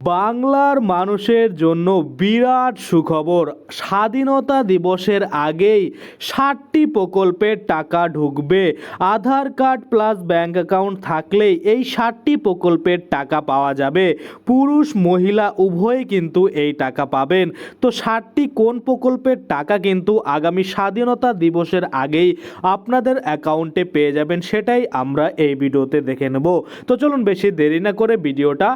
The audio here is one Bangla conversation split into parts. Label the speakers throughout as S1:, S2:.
S1: বাংলার মানুষের জন্য বিরাট সুখবর। স্বাধীনতা দিবসের আগেই ষাটটি প্রকল্পের টাকা ঢুকবে। Aadhaar card plus bank account থাকলেই এই ষাটটি প্রকল্পের টাকা পাওয়া যাবে। পুরুষ, মহিলা উভয়ে কিন্তু এই টাকা পাবেন। তো ষাটটি কোন প্রকল্পের টাকা কিন্তু আগামী স্বাধীনতা দিবসের আগেই আপনাদের অ্যাকাউন্টে পেয়ে যাবেন সেটাই আমরা এই ভিডিওতে দেখে নেব। তো চলুন বেশি দেরি না করে ভিডিওটা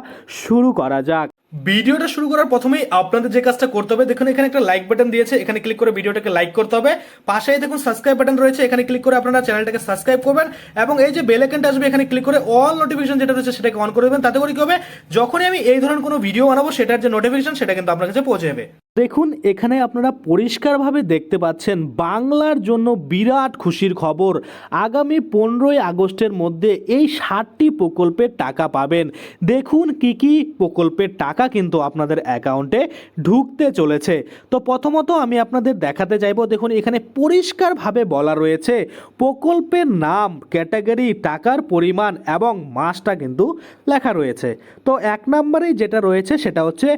S1: শুরু করা যাক। ভিডিওটা শুরু করার প্রথমেই আপনাদের যে কাজটা করতে হবে, দেখুন এখানে একটা লাইক বাটন দিয়েছে, এখানে ক্লিক করে ভিডিওটাকে লাইক করতে হবে। পাশে দেখুন সাবস্ক্রাইব বাটন রয়েছে, এখানে ক্লিক করে আপনারা চ্যানেলটাকে সাবস্ক্রাইব করবেন এবং এই যে বেল আইকনটা আসবে, এখানে ক্লিক করে অল নোটিফিকেশন যেটা রয়েছে সেটাকে অন করে দেবেন। তাতে করে কি হবে? যখনই আমি এই ধরনের কোনো ভিডিও বানাবো, সেটার যে নোটিফিকেশন সেটা কিন্তু আপনার কাছে পৌঁছে যাবে। দেখুন, এখানে আপনারা পরিষ্কারভাবে দেখতে পাচ্ছেন বাংলার জন্য বিরাট খুশির খবর। আগামী পনেরোই আগস্টের মধ্যে এই ষাটটি প্রকল্পের টাকা পাবেন। দেখুন কি কি প্রকল্পের টাকা কিন্তু আপনাদের অ্যাকাউন্টে ঢুকতে চলেছে। তো প্রথমত আমি আপনাদের দেখাতে চাইব, দেখুন এখানে পরিষ্কারভাবে বলা রয়েছে, প্রকল্পের নাম, ক্যাটাগরি, টাকার পরিমাণ এবং মাসটা কিন্তু লেখা রয়েছে। তো এক নম্বরেই যেটা রয়েছে সেটা হচ্ছে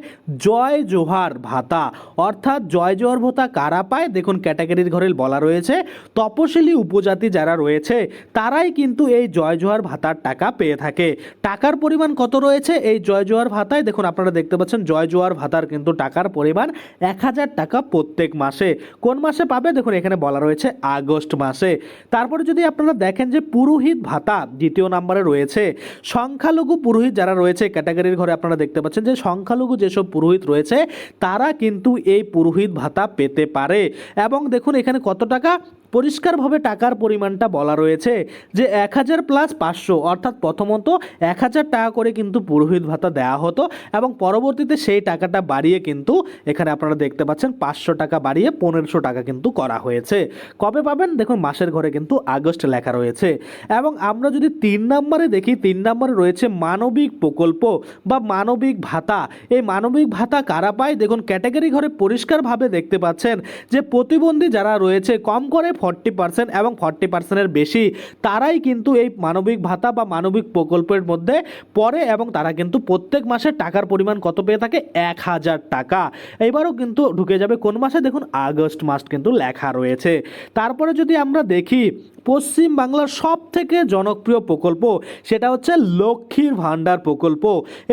S1: জয় জোহার ভাতা। অর্থাৎ জয় জোহার ভাতা কারা পায়? দেখুন, ক্যাটাগরির ঘরে বলা রয়েছে, তপশিলি উপজাতি যারা রয়েছে, তারাই কিন্তু এই জয় জোহার ভাতার টাকা পেয়ে থাকে। টাকার পরিমাণ কত রয়েছে? এই জয় জোহার ভাতায়, দেখুন, আপনারা দেখতে পাচ্ছেন, জয় জোহার ভাতার কিন্তু টাকার পরিমাণ এক হাজার টাকা প্রত্যেক মাসে। কোন মাসে পাবে? দেখুন, এখানে বলা রয়েছে, আগস্ট মাসে। তারপরে যদি আপনারা দেখেন যে পুরোহিত ভাতা দ্বিতীয় নম্বরে রয়েছে, সংখ্যালঘু পুরোহিত যারা রয়েছে, ক্যাটাগরির ঘরে আপনারা দেখতে পাচ্ছেন যে সংখ্যালঘু যেসব পুরোহিত রয়েছে, তারা কিন্তু এই পুরোহিত ভাতা পেতে পারে। এবং দেখুন এখানে কত টাকা? পরিষ্কারভাবে টাকার পরিমাণটা বলা রয়েছে যে এক হাজার প্লাস পাঁচশো, অর্থাৎ প্রথমত এক হাজার টাকা করে কিন্তু পুরোহিত ভাতা দেওয়া হতো এবং পরবর্তীতে সেই টাকাটা বাড়িয়ে কিন্তু এখানে আপনারা দেখতে পাচ্ছেন পাঁচশো টাকা বাড়িয়ে পনেরোশো টাকা কিন্তু করা হয়েছে। কবে পাবেন? দেখুন, মাসের ঘরে কিন্তু আগস্ট লেখা রয়েছে। এবং আমরা যদি তিন নম্বরে দেখি, তিন নম্বরে রয়েছে মানবিক প্রকল্প বা মানবিক ভাতা। এই মানবিক ভাতা কারা পায়? দেখুন, ক্যাটাগরি ঘরে পরিষ্কারভাবে দেখতে পাচ্ছেন যে প্রতিবন্ধী যারা রয়েছে, কম করে ফর্টি পার্সেন্ট এবং ফর্টি পার্সেন্টের বেশি, তারাই কিন্তু এই মানবিক ভাতা বা মানবিক প্রকল্পের মধ্যে পড়ে এবং তারা কিন্তু প্রত্যেক মাসে টাকার পরিমাণ কত পেয়ে থাকে? এক হাজার টাকা। এবারও কিন্তু ঢুকে যাবে কোন মাসে? দেখুন, আগস্ট মাস কিন্তু লেখা রয়েছে। তারপরে যদি আমরা দেখি, পশ্চিম বাংলার সব থেকে জনপ্রিয় প্রকল্প, সেটা হচ্ছে লক্ষ্মীর ভাণ্ডার প্রকল্প।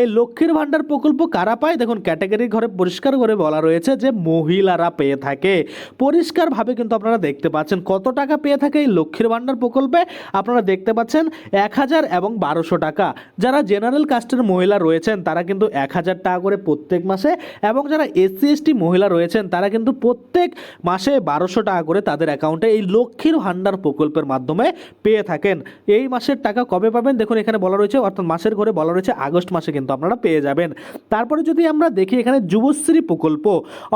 S1: এই লক্ষ্মীর ভাণ্ডার প্রকল্প কারা পায়? দেখুন, ক্যাটাগরি ঘরে পরিষ্কার করে বলা রয়েছে যে মহিলারা পেয়ে থাকে। পরিষ্কারভাবে কিন্তু আপনারা দেখতে পাচ্ছেন কত টাকা পেয়ে থাকে এই লক্ষ্মীর ভাণ্ডার প্রকল্পে? আপনারা দেখতে পাচ্ছেন এক হাজার এবং বারোশো টাকা। যারা জেনারেল কাস্টের মহিলা রয়েছেন, তারা কিন্তু এক হাজার টাকা করে প্রত্যেক মাসে এবং যারা এসসি এসটি মহিলা রয়েছেন, তারা কিন্তু প্রত্যেক মাসে বারোশো টাকা করে তাদের অ্যাকাউন্টে এই লক্ষ্মীর ভাণ্ডার প্রকল্পের মাধ্যমে পেয়ে থাকেন। এই মাসের টাকা কবে পাবেন? দেখুন, এখানে বলা রয়েছে, অর্থাৎ মাসের ঘরে বলা রয়েছে, আগস্ট মাসে কিন্তু আপনারা পেয়ে যাবেন। তারপরে যদি আমরা দেখি, এখানে যুবশ্রী প্রকল্প।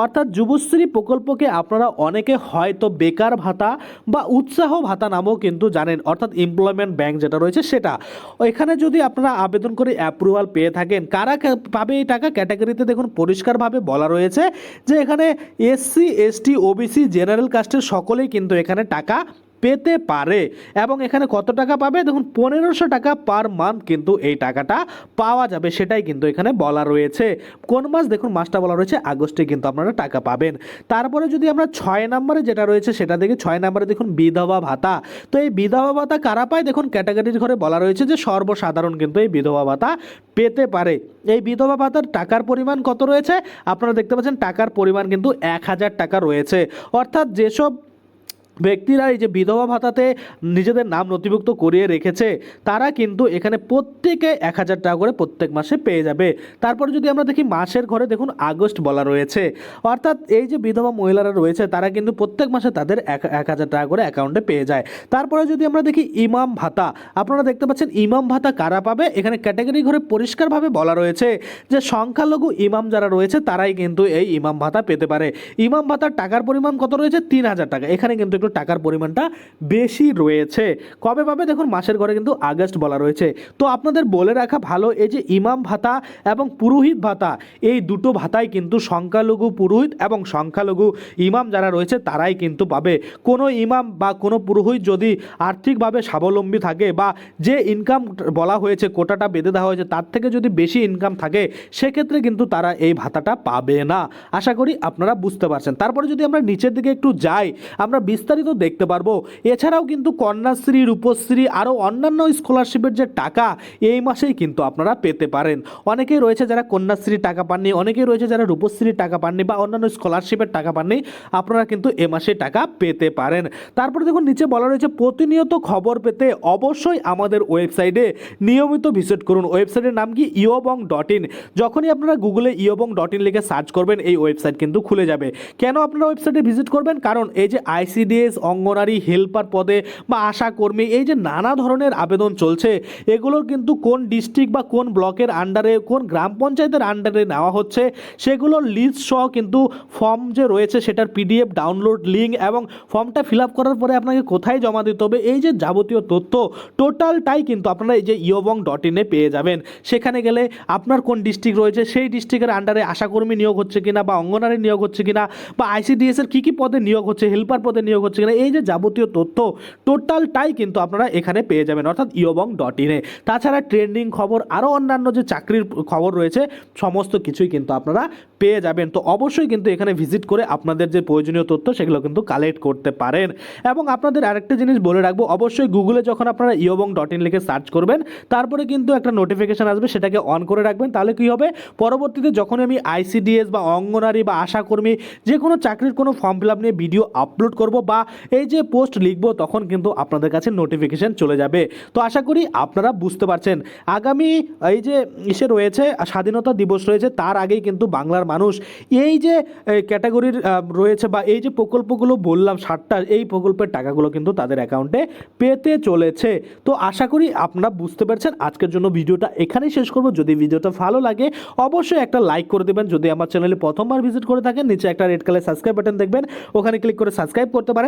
S1: অর্থাৎ যুবশ্রী প্রকল্পকে আপনারা অনেকে হয়তো বেকার ভাতা বা উৎসাহ ভাতা নামও কিন্তু জানেন, অর্থাৎ এমপ্লয়মেন্ট ব্যাংক যেটা রয়েছে সেটা। এখানে যদি আপনারা আবেদন করে অ্যাপ্রুভাল পেয়ে থাকেন, কারা পাবে এই টাকা? ক্যাটাগরিতে দেখুন, পরিষ্কারভাবে বলা রয়েছে যে এখানে এসসি এসটি ওবিসি জেনারেল কাস্টের সকলেই কিন্তু এখানে টাকা পেতে পারে। এবং এখানে কত টাকা পাবে? দেখুন, পনেরোশো টাকা পার মান্থ কিন্তু এই টাকাটা পাওয়া যাবে, সেটাই কিন্তু এখানে বলা রয়েছে। কোন মাস? দেখুন, মাসটা বলা রয়েছে, আগস্টে কিন্তু আপনারা টাকা পাবেন। তারপরে যদি আমরা ছয় নম্বরে যেটা রয়েছে, সেটা দেখি, ছয় নম্বরে দেখুন, বিধবা ভাতা। তো এই বিধবা ভাতা কারা পায়? দেখুন, ক্যাটাগরির ঘরে বলা রয়েছে যে সর্বসাধারণ কিন্তু এই বিধবা ভাতা পেতে পারে। এই বিধবা ভাতার টাকার পরিমাণ কত রয়েছে? আপনারা দেখতে পাচ্ছেন, টাকার পরিমাণ কিন্তু এক হাজার টাকা রয়েছে। অর্থাৎ যেসব ব্যক্তিরা এই যে বিধবা ভাতাতে নিজেদের নাম নথিভুক্ত করিয়ে রেখেছে, তারা কিন্তু এখানে প্রত্যেকে এক হাজার টাকা করে প্রত্যেক মাসে পেয়ে যাবে। তারপরে যদি আমরা দেখি মাসের ঘরে দেখুন আগস্ট বলা রয়েছে। অর্থাৎ এই যে বিধবা মহিলারা রয়েছে, তারা কিন্তু প্রত্যেক মাসে তাদের এক এক হাজার টাকা করে অ্যাকাউন্টে পেয়ে যায়। তারপরে যদি আমরা দেখি ইমাম ভাতা, আপনারা দেখতে পাচ্ছেন ইমাম ভাতা কারা পাবে? এখানে ক্যাটাগরি ঘরে পরিষ্কারভাবে বলা রয়েছে যে সংখ্যালঘু ইমাম যারা রয়েছে, তারাই কিন্তু এই ইমাম ভাতা পেতে পারে। ইমাম ভাতার টাকার পরিমাণ কত রয়েছে? তিন হাজার টাকা। এখানে কিন্তু একটু টাকার পরিমাণটা বেশি রয়েছে। কবে পাবে? দেখুন, মাসের ঘরে কিন্তু আগস্ট বলা রয়েছে। তো আপনাদের বলে রাখা ভালো, এই যে ইমাম ভাতা এবং পুরোহিত ভাতা, এই দুটো ভাতাই কিন্তু সংখ্যালঘু পুরোহিত এবং সংখ্যালঘু ইমাম যারা রয়েছে, তারাই কিন্তু পাবে। কোনো ইমাম বা কোনো পুরোহিত যদি আর্থিকভাবে স্বাবলম্বী থাকে বা যে ইনকাম বলা হয়েছে, কোটাটা বেঁধে দেওয়া হয়েছে, তার থেকে যদি বেশি ইনকাম থাকে, সেক্ষেত্রে কিন্তু তারা এই ভাতাটা পাবে না। আশা করি আপনারা বুঝতে পারছেন। তারপরে যদি আমরা নিচের দিকে একটু যাই, আমরা বিস্তারিত দেখতে পারব। এছাড়াও কিন্তু কন্যাশ্রী, রূপশ্রী আরও অন্যান্য স্কলারশিপের যে টাকা, এই মাসেই কিন্তু আপনারা পেতে পারেন। অনেকেই রয়েছে যারা কন্যাশ্রীর টাকা পাননি, অনেকেই রয়েছে যারা রূপশ্রীর টাকা পাননি বা অন্যান্য স্কলারশিপের টাকা পাননি, আপনারা কিন্তু এ মাসে টাকা পেতে পারেন। তারপরে দেখুন, নিচে বলা রয়েছে, প্রতিনিয়ত খবর পেতে অবশ্যই আমাদের ওয়েবসাইটে নিয়মিত ভিজিট করুন। ওয়েবসাইটের নাম কি? ইয়োবং ডট ইন। যখনই আপনারা গুগলে ইয়োবং ডট ইন লিখে সার্চ করবেন, এই ওয়েবসাইট কিন্তু খুলে যাবে। কেন আপনারা ওয়েবসাইটে ভিজিট করবেন? কারণ এই যে আইসিডিএস অঙ্গনারী, হেল্পার পদে বা আশা কর্মী, এই যে নানা ধরনের আবেদন চলছে, এগুলোর কিন্তু কোন ডিস্ট্রিক্ট বা কোন ব্লকের আন্ডারে কোন গ্রাম পঞ্চায়েতের আন্ডারে নেওয়া হচ্ছে, সেগুলোর লিস্ট সহ কিন্তু ফর্ম যে রয়েছে, সেটার পিডিএফ ডাউনলোড লিঙ্ক এবং ফর্মটা ফিল আপ করার পরে আপনাকে কোথায় জমা দিতে হবে, এই যে যাবতীয় তথ্য টোটালটাই কিন্তু আপনারা এই যে ইয়োবং ডট ইনে পেয়ে যাবেন। সেখানে গেলে আপনার কোন ডিস্ট্রিক্ট রয়েছে, সেই ডিস্ট্রিক্টের আন্ডারে আশাকর্মী নিয়োগ হচ্ছে কিনা বা অঙ্গনারী নিয়োগ হচ্ছে কিনা বা আইসিডিএস এর কী কী পদে নিয়োগ হচ্ছে, হেল্পার পদে নিয়োগ হচ্ছে কিনা, এই যে যাবতীয় তথ্য টোটালটাই কিন্তু আপনারা এখানে পেয়ে যাবেন, অর্থাৎ ইয়োবং ডট ইনে তাছাড়া ট্রেন্ডিং খবর আরও অন্যান্য যে চাকরির খবর রয়েছে, সমস্ত কিছুই কিন্তু আপনারা পেয়ে যাবেন। তো অবশ্যই কিন্তু এখানে ভিজিট করে আপনাদের যে প্রয়োজনীয় তথ্য, সেগুলো কিন্তু কালেক্ট করতে পারেন। এবং আপনাদের আরেকটা জিনিস বলে রাখব, অবশ্যই গুগলে যখন আপনারা ইয়োবং ডট ইন লিখে সার্চ করবেন, তারপরে কিন্তু একটা নোটিফিকেশন আসবে, সেটাকে অন করে রাখবেন। তাহলে কী হবে? পরবর্তীতে যখন আমি আইসিডিএস বা অঙ্গনারী বা আশাকর্মী যে কোনো চাকরির কোনো ফর্ম ফিল আপ নিয়ে ভিডিও আপলোড করব বা এই যে পোস্ট লিখব, তখন কিন্তু আপনাদের কাছে নোটিফিকেশন চলে যাবে। তো আশা করি আপনারা বুঝতে পারছেন। আগামী এই যে ইসে রয়েছে, স্বাধীনতা দিবস রয়েছে, তার আগেই কিন্তু বাংলার মানুষ এই যে ক্যাটাগরির রয়েছে বা এই যে প্রকল্পগুলো বললাম, ষাটটা, এই প্রকল্পের টাকাগুলো কিন্তু তাদের অ্যাকাউন্টে পেতে চলেছে। তো আশা করি আপনারা বুঝতে পারছেন। আজকের জন্য ভিডিওটা এখানেই শেষ করব। যদি ভিডিওটা ভালো লাগে, অবশ্যই একটা লাইক করে দেবেন। যদি আমার চ্যানেলে প্রথমবার ভিজিট করে থাকেন, নিচে একটা রেড কালার সাবস্ক্রাইব বাটন দেখবেন। ওখানে ক্লিক করে সাবস্ক্রাইব করতে পারেন।